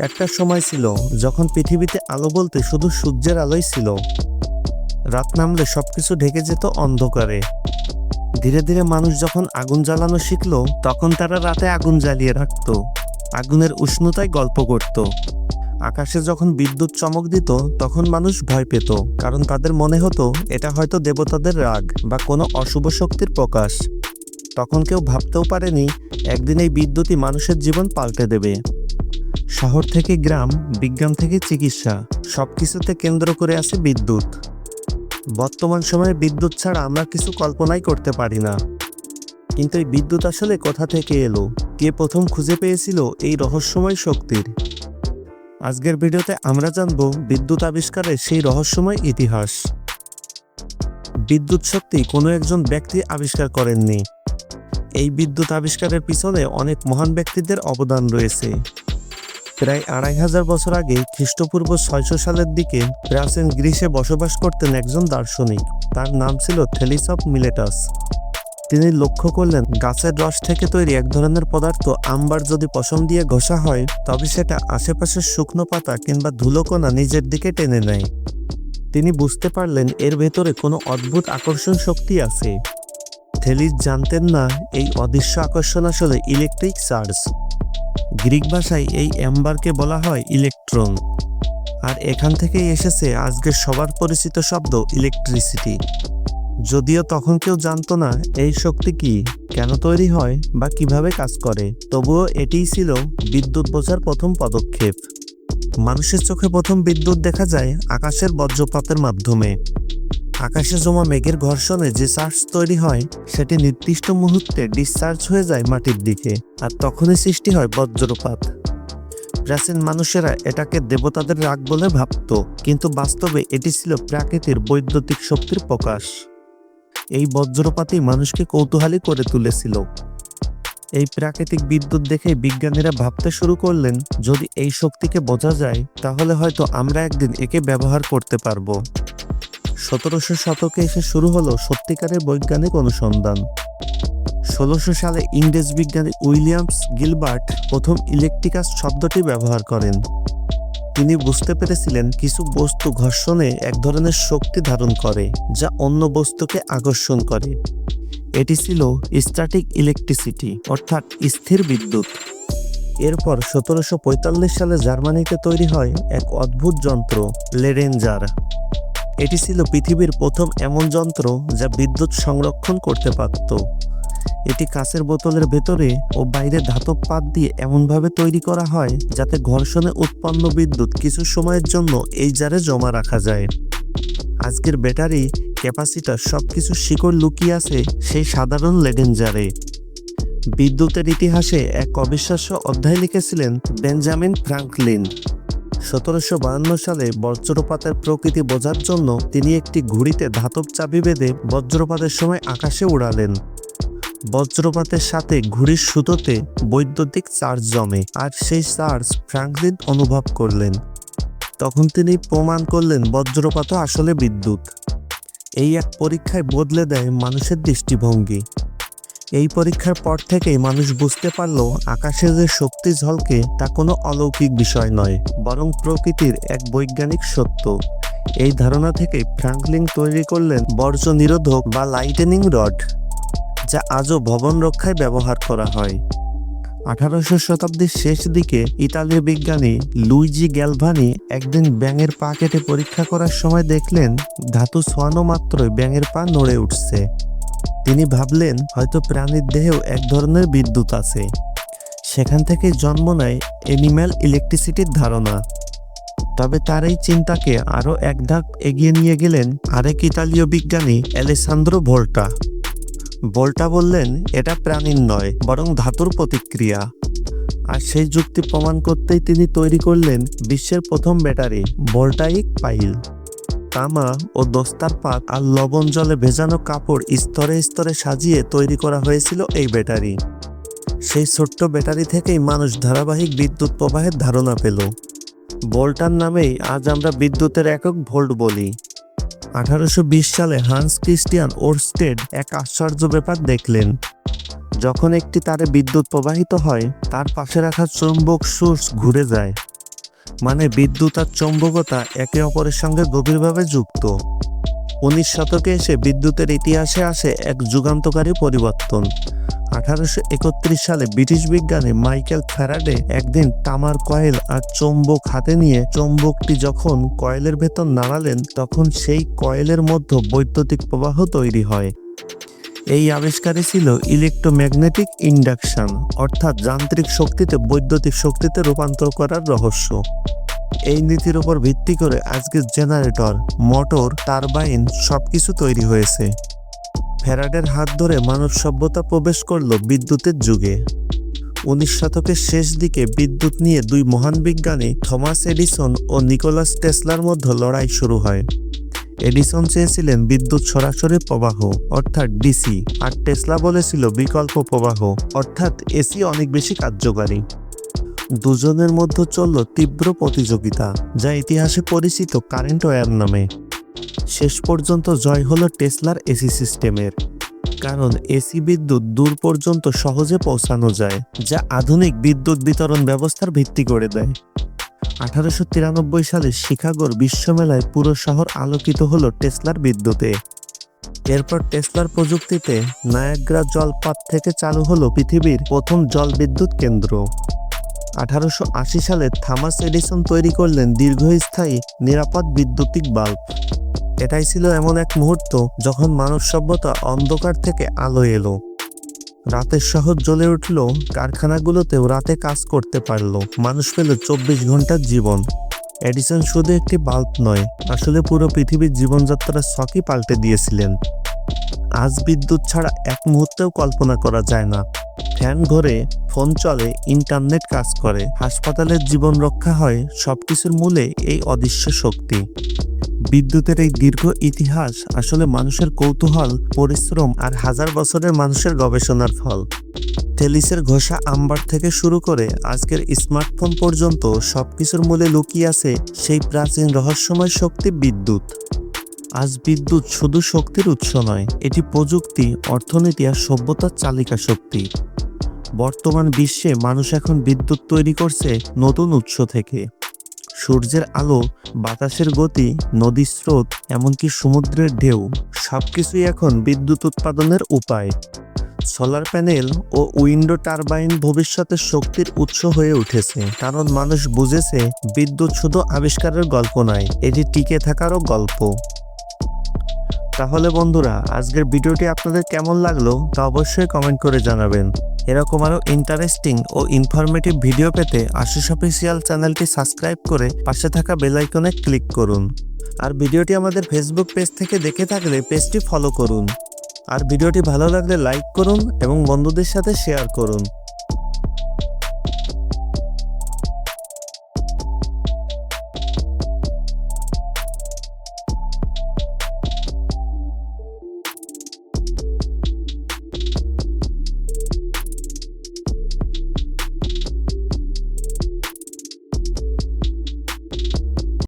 একটা সময় ছিল যখন পৃথিবীতে আলো বলতে শুধু সূর্যের আলোই ছিল। রাত নামলে সব কিছু ঢেকে যেত অন্ধকারে। ধীরে ধীরে মানুষ যখন আগুন জ্বালানো শিখলো, তখন তারা রাতে আগুন জ্বালিয়ে রাখত। আগুনের উষ্ণতায় গল্প করত। আকাশে যখন বিদ্যুৎ চমক দিত, তখন মানুষ ভয় পেত, কারণ তাদের মনে হতো, এটা হয়তো দেবতাদের রাগ বা কোনো অশুভ শক্তির প্রকাশ। তখন কেউ ভাবতেও পারেনি, একদিন এই বিদ্যুৎই মানুষের জীবন পাল্টে দেবে। শহর থেকে গ্রাম, বিজ্ঞান থেকে চিকিৎসা, সবকিছুতে কেন্দ্র করে আছে বিদ্যুৎ। বর্তমান সময়ে বিদ্যুৎ ছাড়া আমরা কিছু কল্পনাই করতে পারি না। কিন্তু এই বিদ্যুৎ আসলে কোথা থেকে এলো? কে প্রথম খুঁজে পেয়েছিল এই রহস্যময় শক্তির? আজকের ভিডিওতে আমরা জানব বিদ্যুৎ আবিষ্কারের সেই রহস্যময় ইতিহাস। বিদ্যুৎ শক্তি কোনো একজন ব্যক্তি আবিষ্কার করেননি। এই বিদ্যুৎ আবিষ্কারের পিছনে অনেক মহান ব্যক্তিদের অবদান রয়েছে। প্রায় আড়াই হাজার বছর আগে খ্রিস্টপূর্ব ছয়শো সালের দিকে প্রাচীন গ্রিসে বসবাস করতেন একজন দার্শনিক। তার নাম ছিল থেলিস অফ মিলেটাস। তিনি লক্ষ্য করলেন, গাছের রস থেকে তৈরি এক ধরনের পদার্থ আম্বার যদি পশম দিয়ে ঘষা হয়, তবে সেটা আশেপাশের শুকনো পাতা কিংবা ধুলোকণা নিজের দিকে টেনে নেয়। তিনি বুঝতে পারলেন, এর ভেতরে কোনো অদ্ভুত আকর্ষণ শক্তি আছে। থেলিস জানতেন না, এই অদৃশ্য আকর্ষণ আসলে ইলেকট্রিক চার্জ। গ্রিক ভাষায় এই অ্যাম্বারকে বলা হয় ইলেকট্রন। আর এখান থেকেই এসেছে আজকের সবার পরিচিত শব্দ ইলেকট্রিসিটি। যদিও তখন কেউ জানতো না এই শক্তি কি, কেন তৈরি হয় বা কীভাবে কাজ করে। তবুও এটিই ছিল বিদ্যুৎ বোঝার প্রথম পদক্ষেপ। মানুষের চোখে প্রথম বিদ্যুৎ দেখা যায় আকাশের বজ্রপাতের মাধ্যমে। আকাশে জমা মেঘের ঘর্ষণে যে চার্জ তৈরি হয়, সেটি নির্দিষ্ট মুহূর্তে ডিসচার্জ হয়ে যায় মাটির দিকে, আর তখনই সৃষ্টি হয় বজ্রপাত। প্রাচীন মানুষেরা এটাকে দেবতাদের রাগ বলে ভাবত, কিন্তু বাস্তবে এটি ছিল প্রাকৃতির বৈদ্যুতিক শক্তির প্রকাশ। এই বজ্রপাতই মানুষকে কৌতূহলী করে তুলেছিল। এই প্রাকৃতিক বিদ্যুৎ দেখে বিজ্ঞানীরা ভাবতে শুরু করলেন, যদি এই শক্তিকে বোঝা যায়, তাহলে হয়তো আমরা একদিন একে ব্যবহার করতে পারব। সতেরোশো শতকে এসে শুরু হলো সত্যিকারের বৈজ্ঞানিক অনুসন্ধান। ষোলোশো সালে ইংরেজ বিজ্ঞানী উইলিয়ামস গিলবার্ট প্রথম ইলেকট্রিকাস শব্দটি ব্যবহার করেন। তিনি বুঝতে পেরেছিলেন কিছু বস্তু ঘর্ষণে এক ধরনের শক্তি ধারণ করে, যা অন্য বস্তুকে আকর্ষণ করে। এটি ছিল স্ট্যাটিক ইলেকট্রিসিটি, অর্থাৎ স্থির বিদ্যুৎ। এরপর সতেরোশো পঁয়তাল্লিশ সালে জার্মানিতে তৈরি হয় এক অদ্ভুত যন্ত্র লেরেঞ্জার এটি ছিল পৃথিবীর প্রথম এমন যন্ত্র যা বিদ্যুৎ সংরক্ষণ করতে পারত। এটি কাঁচের বোতলের ভেতরে ও বাইরে ধাতব পাত দিয়ে এমনভাবে তৈরি করা হয় যাতে ঘর্ষণে উৎপন্ন বিদ্যুৎ কিছু সময়ের জন্য এই জারে জমা রাখা যায়। আজকের ব্যাটারি, ক্যাপাসিটার সব কিছু শিকড় লুকিয়ে আছে সেই সাধারণ লেডেন জারে। বিদ্যুতের ইতিহাসে এক অবিশ্বাস্য অধ্যায় লিখেছিলেন বেঞ্জামিন ফ্রাঙ্কলিন। সতেরোশো সালে বজ্রপাতের প্রকৃতি বোঝার জন্য তিনি একটি ঘুড়িতে ধাতব চাবি বেঁধে বজ্রপাতের সময় আকাশে উড়ালেন। বজ্রপাতের সাথে ঘুড়ির সুতোতে বৈদ্যুতিক চার্জ জমে আর সেই চার্জ ফ্রাঙ্কলিন অনুভব করলেন। তখন তিনি প্রমাণ করলেন বজ্রপাতও আসলে বিদ্যুৎ। এই এক পরীক্ষায় বদলে দেয় মানুষের দৃষ্টিভঙ্গি। এই পরীক্ষার পর থেকেই মানুষ বুঝতে পারল আকাশে যে শক্তি ঝলকে তা কোনো অলৌকিক বিষয় নয়, বরং প্রকৃতির এক বৈজ্ঞানিক সত্য। এই ধারণা থেকে ফ্রাঙ্কলিন তৈরি করলেন বর্জ্য নিরোধক বা লাইটেনিং রড, যা আজও ভবন রক্ষায় ব্যবহার করা হয়। আঠারোশো শতাব্দীর শেষ দিকে ইতালীয় বিজ্ঞানী লুইজি গ্যালভানি একদিন ব্যাঙের পা কেটে পরীক্ষা করার সময় দেখলেন ধাতু ছোঁয়ানো মাত্রই ব্যাঙের পা নড়ে উঠছে। তিনি ভাবলেন, হয়তো প্রাণীর দেহেও এক ধরনের বিদ্যুৎ আছে। সেখান থেকে জন্ম নেয় এনিম্যাল ইলেকট্রিসিটির ধারণা। তবে তার এই চিন্তাকে আরও এক ধাপ এগিয়ে নিয়ে গেলেন আরেক ইতালীয় বিজ্ঞানী অ্যালেসান্দ্রো ভোল্টা। ভোল্টা বললেন, এটা প্রাণীর নয়, বরং ধাতুর প্রতিক্রিয়া। আর সেই যুক্তি প্রমাণ করতেই তিনি তৈরি করলেন বিশ্বের প্রথম ব্যাটারি, ভোল্টাইক পাইল। তামা ও দস্তার পাত আর লবণ জলে ভেজানো কাপড় স্তরে স্তরে সাজিয়ে তৈরি করা হয়েছিল এই ব্যাটারি। সেই ছোট্ট ব্যাটারি থেকেই মানুষ ধারাবাহিক বিদ্যুৎ প্রবাহের ধারণা পেল। ভোল্টার নামেই আজ আমরা বিদ্যুতের একক ভোল্ট বলি। আঠারোশো বিশ সালে হান্স ক্রিস্টিয়ান ওরস্টেড এক আশ্চর্য ব্যাপার দেখলেন। যখন একটি তারে বিদ্যুৎ প্রবাহিত হয়, তার পাশে রাখা চুম্বক সোর্স ঘুরে যায়। মানে বিদ্যুৎ আর চৌম্বকতা একে অপরের সঙ্গে গভীরভাবে যুক্ত। উনিশ শতকে এসে বিদ্যুতের ইতিহাসে আসে এক যুগান্তকারী পরিবর্তন। আঠারোশো একত্রিশ সালে ব্রিটিশ বিজ্ঞানী মাইকেল ফ্যারাডে একদিন তামার কয়েল আর চৌম্বক হাতে নিয়ে চৌম্বকটি যখন কয়েলের ভেতর নাড়ালেন, তখন সেই কয়েলের মধ্যে বৈদ্যুতিক প্রবাহ তৈরি হয়। এই আবিষ্কারই ছিল ইলেকট্রোম্যাগনেটিক ইন্ডাকশন অর্থাৎ যান্ত্রিক শক্তিতে বৈদ্যুতিক শক্তিতে রূপান্তর করার রহস্য। এই নীতির উপর ভিত্তি করে আজকের জেনারেটর, মোটর, টারবাইন সবকিছু তৈরি হয়েছে। ফ্যারাডের হাত ধরে মানব সভ্যতা প্রবেশ করল বিদ্যুতের যুগে। উনিশ শতকের শেষ দিকে বিদ্যুৎ নিয়ে দুই মহান বিজ্ঞানী, থমাস এডিসন ও নিকোলাস টেসলার মধ্যে লড়াই শুরু হয়। এডিসন চেয়েছিলেন বিদ্যুৎ সরাসরি প্রবাহ, অর্থাৎ ডিসি, আর টেসলা বলেছিল বিকল্প প্রবাহ, অর্থাৎ এসি অনেক বেশি কার্যকারী। দুজনের মধ্যে চলল তীব্র প্রতিযোগিতা, যা ইতিহাসে পরিচিত কারেন্ট ওয়্যার নামে। শেষ পর্যন্ত জয় হলো টেসলার এসি সিস্টেমের, কারণ এসি বিদ্যুৎ দূর পর্যন্ত সহজে পৌঁছানো যায়, যা আধুনিক বিদ্যুৎ বিতরণ ব্যবস্থার ভিত্তি করে দেয়। আঠারোশো তিরানব্বই সালে শিকাগোর বিশ্বমেলায় পুরো শহর আলোকিত হলো টেসলার বিদ্যুতে। এরপর টেসলার প্রযুক্তিতে নায়াগ্রা জলপাত থেকে চালু হলো পৃথিবীর প্রথম জল বিদ্যুৎ কেন্দ্র। আঠারোশো আশি সালে থামাস এডিসন তৈরি করলেন দীর্ঘস্থায়ী নিরাপদ বিদ্যুতিক বাল্ব। এটাই ছিল এমন এক মুহূর্ত যখন মানব সভ্যতা অন্ধকার থেকে আলো এলো। রাতের শহর জ্বলে উঠল, কারখানাগুলোতেও রাতে কাজ করতে পারল। মানুষ পেল চব্বিশ ঘণ্টার জীবন। এডিসন শুধু একটি বাল্ব নয়, আসলে পুরো পৃথিবীর জীবনযাত্রার শখই পাল্টে দিয়েছিলেন। আজ বিদ্যুৎ ছাড়া এক মুহূর্তেও কল্পনা করা যায় না। ফ্যান ঘরে ফোন চলে, ইন্টারনেট কাজ করে। হাসপাতালের জীবন রক্ষা হয় সবকিছুর মূলে এই অদৃশ্য শক্তি। বিদ্যুতের এই দীর্ঘ ইতিহাস আসলে মানুষের কৌতূহল, পরিশ্রম আর হাজার বছরের মানুষের গবেষণার ফল। টেলিসের ঘষা আম্বার থেকে শুরু করে আজকের স্মার্টফোন পর্যন্ত সবকিছুর মূলে লুকিয়ে আছে সেই প্রাচীন রহস্যময় শক্তি বিদ্যুৎ। আজ বিদ্যুৎ শুধু শক্তির উৎস নয়, এটি প্রযুক্তি, অর্থনীতি আর সভ্যতার চালিকা শক্তি। বর্তমান বিশ্বে মানুষ এখন বিদ্যুৎ তৈরি করছে নতুন উৎস থেকে। সূর্যের আলো, বাতাসের গতি, নদীর স্রোত, এমনকি সমুদ্রের ঢেউ, সবকিছুই এখন বিদ্যুৎ উৎপাদনের উপায়। সোলার প্যানেল ও উইন্ডো টারবাইন ভবিষ্যতের শক্তির উৎস হয়ে উঠেছে, কারণ মানুষ বুঝেছে বিদ্যুৎ শুধু আবিষ্কারের গল্প নয়, এটি টিকে থাকারও গল্প। তাহলে বন্ধুরা, আজকের ভিডিওটি আপনাদের কেমন লাগল তা অবশ্যই কমেন্ট করে জানাবেন। এরকম আরও ইন্টারেস্টিং ও ইনফরমেটিভ ভিডিও পেতে আশিস অফিসিয়াল চ্যানেলটি সাবস্ক্রাইব করে পাশে থাকা বেল আইকনে ক্লিক করুন। আর ভিডিওটি আমাদের ফেসবুক পেজ থেকে দেখে থাকলে পেজটি ফলো করুন। আর ভিডিওটি ভালো লাগলে লাইক করুন এবং বন্ধুদের সাথে শেয়ার করুন।